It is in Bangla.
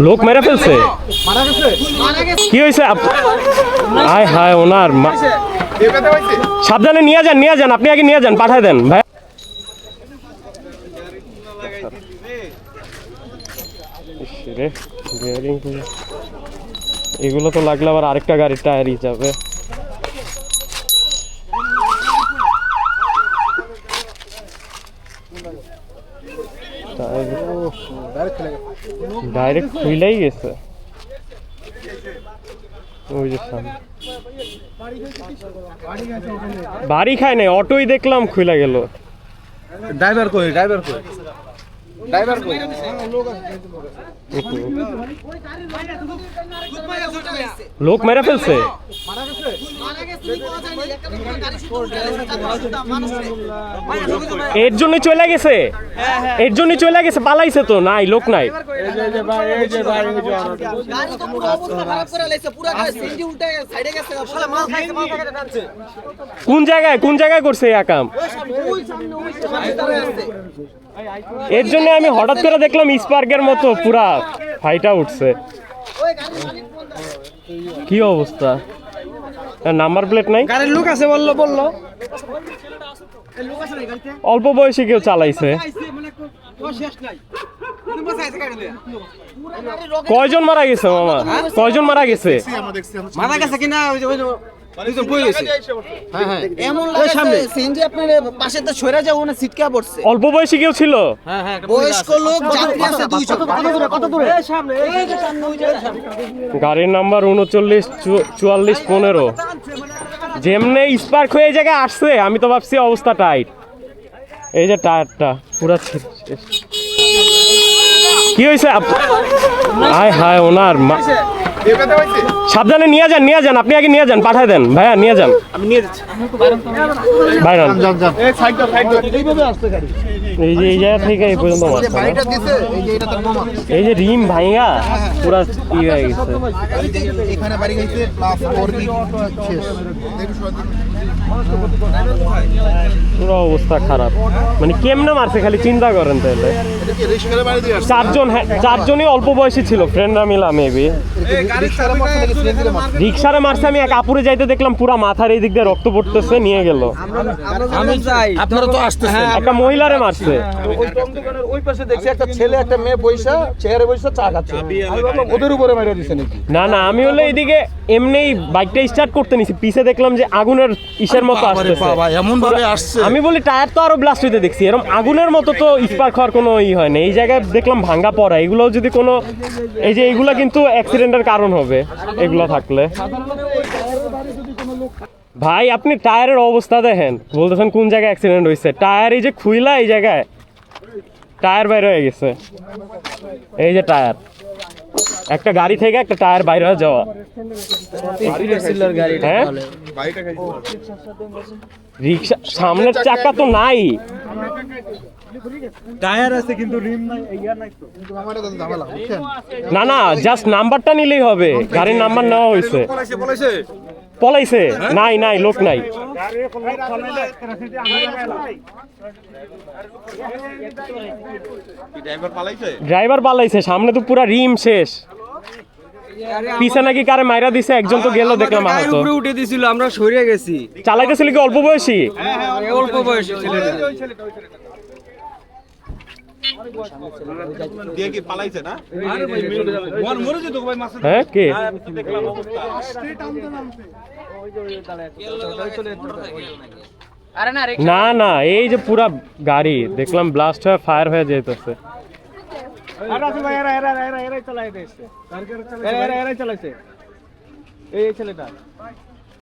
লোক মেরে ফেলছে। কি হয়েছে? আপ- হায় হায় ওনার সাবধানে নিয়ে যান নিয়ে যান আপনি আগে নিয়ে যান পাঠায় দেন ভাই। এগুলো তো লাগলে আবার আরেকটা গাড়ির টায়ারই যাবে। ডাইরেক্ট খুইলাই গেছে। ওই যে বাড়ি খায় নাই অটোই দেখলাম খুইলা গেল। ড্রাইভার কই ড্রাইভার কই? ড্রাইভার কই? লোক মেরে ফেলছে? এর জন্য চলে গেছে? এর জন্য চলে গেছে? পালাইছে তো? নাই, লোক নাই। কোন জায়গায়? কোন জায়গায় করছে আছে এর জন্য আমি হঠাৎ করে দেখলাম স্পার্কের মতো পুরা ফাইটা উঠছে কি অবস্থা? নাম্বার প্লেট নাই? গাড়ির লোক আছে বলল বলল। অল্প বয়সে কেউ চালাইছে। কয়জন মারা গেছে মামা? কয়জন মারা গেছে? মারা গেছে কিনা বই হয়েছে হ্যাঁ হ্যাঁ। এমন লাগে সিএনজি আপনার পাশে তো সরে যাও না সিটকা পড়ছে অল্প বয়সী কেউ ছিল? হ্যাঁ হ্যাঁ বয়স্ক লোক যাত্রী আছে দুইজন। কত দূরে কত দূরে সামনে এই যে সামনে ওই যে গাড়ির নাম্বার উনচল্লিশ চুয়াল্লিশ পনেরো। যেমনে স্পার্ক হয়ে এই জায়গায় আসছে আমি তো ভাবছি অবস্থা টাইট। এই যে টায়ারটা পুরা। কি হয়েছে? হায় হায় ওনার মা- সাবধানে নিয়ে যান নিয়ে যান আপনি আগে নিয়ে যান পাঠায় দেন। ভাইয়া নিয়ে যান। আমি নিয়ে যাচ্ছি। বাইরান। এই যে এই জায়গা থেকে এই পর্যন্ত এই যে এটা তার এই যে রিম ভাইয়া পুরা ই হয়ে গেছে। এখানে বাড়ি গেছে প্লাস শেষ। পুরো অবস্থা খারাপ। মানে কেমনে মারছে খালি চিন্তা করেন তাহলে। চারজন হ্যাঁ চারজনই অল্প বয়সী ছিল ফ্রেন্ডরা মিলা মেবি রিক্সারে মারছে আমি এক আপুরে যাইতে দেখলাম পুরা মাথার এই দিক দিয়ে রক্ত পড়তেছে নিয়ে গেল। আমি চাই আপনারা তো আসতেছেন। একটা মহিলারে মারছে। ওই দোকানের ওই পাশে দেখছি একটা ছেলে একটা মেয়ে বইসা চেয়ারে বইসা চা খাচ্ছে। ওদের উপরে মাইরা দিছে নাকি? না না আমি হলো এইদিকে এমনি বাইকটা স্টার্ট করতে নিছি। পিছে দেখলাম যে আগুনের ইসের মতো আসতেছে। এমন ভাবে আসছে। আমি বলি টায়ার তো আরও ব্লাস্ট হইতে দেখছি। এরকম আগুনের মতো তো স্পার্ক হওয়ার কোনো ই হয় না। এই জায়গায় দেখলাম ভাঙ্গা পড়া। এগুলো যদি কোনো এই যে এগুলো কিন্তু অ্যাক্সিডেন্টের কারণ হবে এগুলো থাকলে। ভাই আপনি টায়ারের অবস্থা দেখেন। বলতেছেন কোন জায়গায় অ্যাক্সিডেন্ট হয়েছে টায়ার এই যে খুইলা এই জায়গায় টায়ার বাইরে হয়ে গেছে। এই যে টায়ার। একটা গাড়ি থেকে একটা টায়ার বাইরে হয়ে যাওয়া। হ্যাঁ? রিক্সা সামনের চাকা তো নাই। টায়ার আছে কিন্তু রিম নাই নাই তো। না না জাস্ট নাম্বারটা নিলেই হবে। গাড়ির নাম্বার নেওয়া হয়েছে। পলাইছে। নাই নাই লোক নাই। ড্রাইভার পালাইছে। সামনে তো পুরা রিম শেষ। পিছে নাকি কারে মাইরা দিছে? একজন তো গেল দেখলাম আহত উপরে উঠে দিছিল আমরা সরে গেছি। চালাইতেছিল কি অল্প বয়সী? অল্প বয়সী ছেলেটা। দিয়ে কি পালাইছে না? মর মরে যেত ভাই মাছ হ্যাঁ কে? দেখলাম অবস্থা। না না না এই যে পুরা গাড়ি দেখলাম ব্লাস্ট হয়ে ফায়ার হয়ে যেতেছে। আর আছে ভাই এরা এরা এরা এরাই এরা এরা এরাই চালাইছে। এই ছেলেটা।